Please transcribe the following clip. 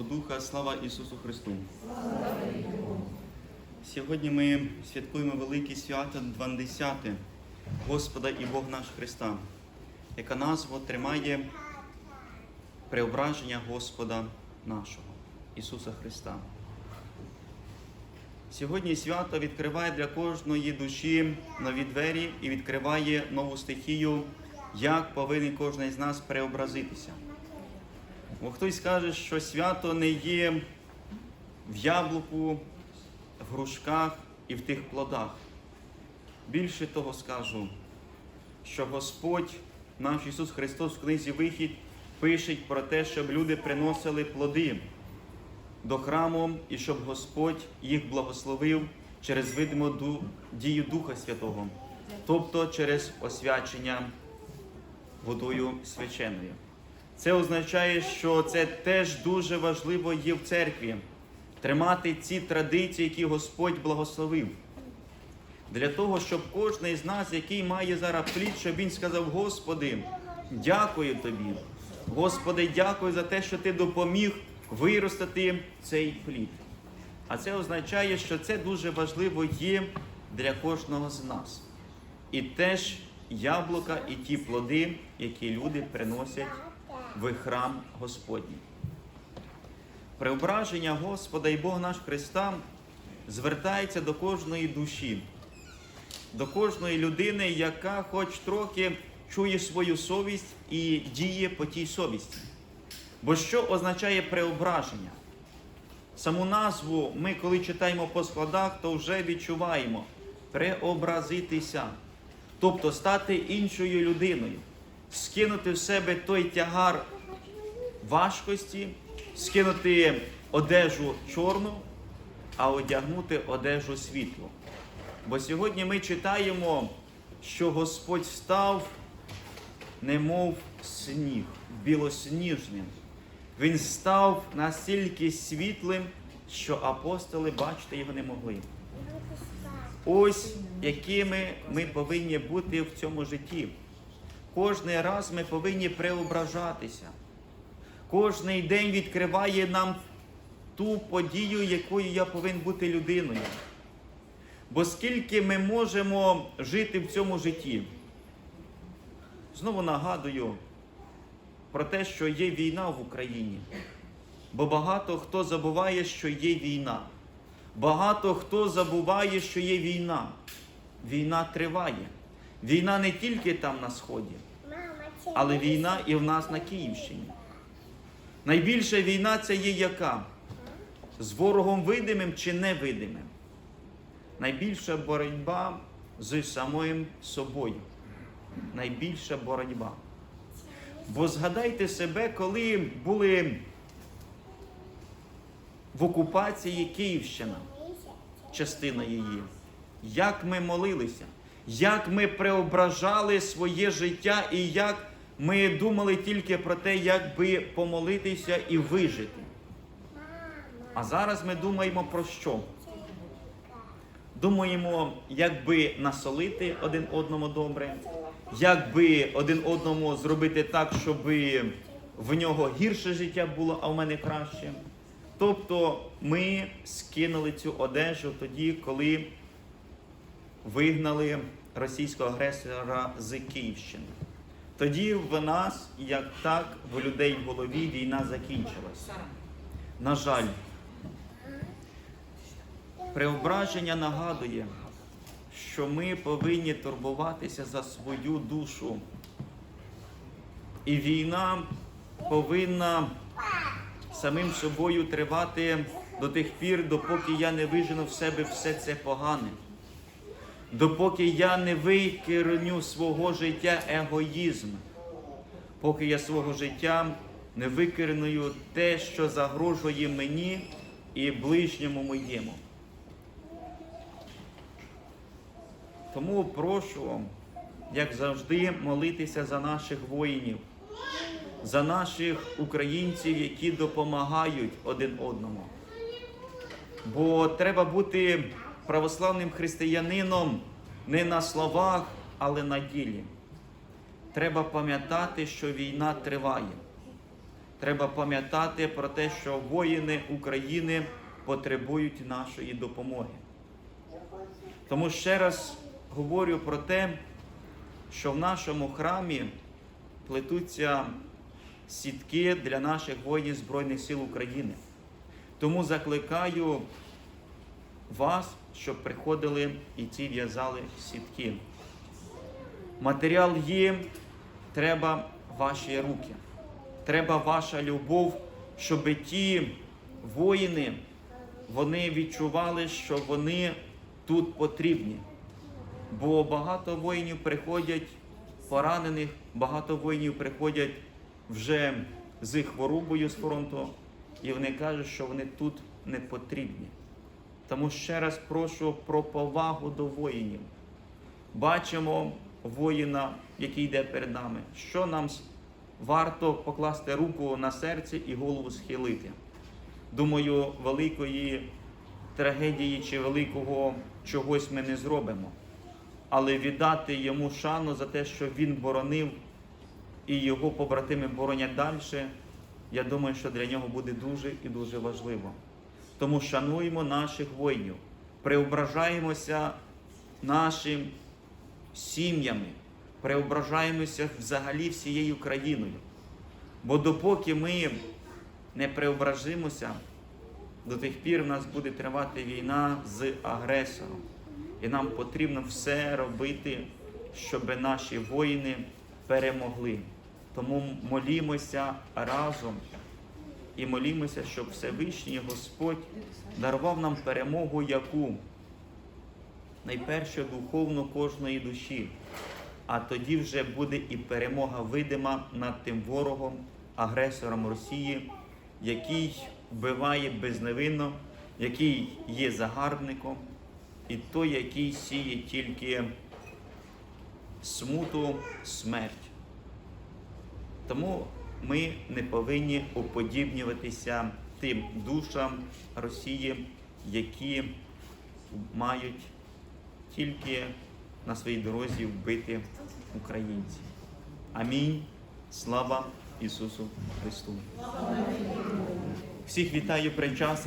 Святого Духа, слава Ісусу Христу! Сьогодні ми святкуємо велике свято 20 Господа і Бог наш Христа, яка назва тримає преображення Господа нашого, Ісуса Христа. Сьогодні свято відкриває для кожної душі нові двері і відкриває нову стихію, як повинен кожен з нас преобразитися. Бо хтось каже, що свято не є в яблуку, в грушках і в тих плодах. Більше того скажу, що Господь, наш Ісус Христос в книзі Вихід пише про те, щоб люди приносили плоди до храму і щоб Господь їх благословив через видиму дію Духа Святого, тобто через освячення водою свяченою. Це означає, що це теж дуже важливо є в церкві тримати ці традиції, які Господь благословив. Для того, щоб кожен з нас, який має зараз плід, щоб він сказав: Господи, дякую тобі. Господи, дякую за те, що ти допоміг виростити цей плід. А це означає, що це дуже важливо є для кожного з нас. І теж яблука і ті плоди, які люди приносять в храм Господній. Преображення Господа і Бога наш Христа звертається до кожної душі, до кожної людини, яка хоч трохи чує свою совість і діє по тій совісті. Бо що означає преображення? Саму назву ми, коли читаємо по складах, то вже відчуваємо преобразитися, тобто стати іншою людиною, скинути в себе той тягар важкості, скинути одежу чорну, а одягнути одежу світлу. Бо сьогодні ми читаємо, що Господь став, немов сніг, білосніжним. Він став настільки світлим, що апостоли бачити його не могли. Ось якими ми повинні бути в цьому житті. Кожний раз ми повинні преображатися. Кожний день відкриває нам ту подію, якою я повинен бути людиною. Бо скільки ми можемо жити в цьому житті? Знову нагадую про те, що є війна в Україні. Бо багато хто забуває, що є війна. Багато хто забуває, що є війна. Війна триває. Війна не тільки там на Сході, але війна і в нас на Київщині. Найбільша війна це є яка? З ворогом видимим чи невидимим. Найбільша боротьба з самим собою. Найбільша боротьба. Бо згадайте себе, коли були в окупації Київщина, частина її, як ми молилися, як ми преображали своє життя і як ми думали тільки про те, як би помолитися і вижити. А зараз ми думаємо про що? Думаємо, як би насолити один одному добре, як би один одному зробити так, щоб в нього гірше життя було, а в мене краще. Тобто ми скинули цю одежу тоді, коли вигнали російського агресора з Київщини. Тоді в нас, як так, в людей в голові війна закінчилася. На жаль, преображення нагадує, що ми повинні турбуватися за свою душу. І війна повинна самим собою тривати до тих пір, допоки я не вижену в себе все це погане. Допоки я не викореню свого життя егоїзм, поки я свого життя не викореную те, що загрожує мені і ближньому моєму. Тому прошу, як завжди, молитися за наших воїнів, за наших українців, які допомагають один одному. Бо треба бути православним християнином не на словах, але на ділі. Треба пам'ятати, що війна триває. Треба пам'ятати про те, що воїни України потребують нашої допомоги. Тому ще раз говорю про те, що в нашому храмі плетуться сітки для наших воїнів Збройних сил України. Тому закликаю вас, щоб приходили і ці в'язали сітки. Матеріал є, треба ваші руки, треба ваша любов, щоб ті воїни вони відчували, що вони тут потрібні. Бо багато воїнів приходять поранених, багато воїнів приходять вже з хворобою з фронту, і вони кажуть, що вони тут не потрібні. Тому ще раз прошу про повагу до воїнів. Бачимо воїна, який йде перед нами. Що нам варто покласти руку на серце і голову схилити? Думаю, великої трагедії чи великого чогось ми не зробимо. Але віддати йому шану за те, що він боронив і його побратими боронять далі, я думаю, що для нього буде дуже і дуже важливо. Тому шануємо наших воїнів, преображаємося нашим сім'ями, преображаємося взагалі всією країною. Бо допоки ми не преображимося, до тих пір в нас буде тривати війна з агресором. І нам потрібно все робити, щоб наші воїни перемогли. Тому молімося разом і молімося, щоб Всевишній Господь дарував нам перемогу, яку найперше духовно кожної душі, а тоді вже буде і перемога видима над тим ворогом, агресором Росії, який вбиває безневинно, який є загарбником, і той, який сіє тільки смуту, смерть. Тому ми не повинні уподібнюватися тим душам Росії, які мають тільки на своїй дорозі вбити українців. Амінь. Слава Ісусу Христу. Всіх вітаю причасних.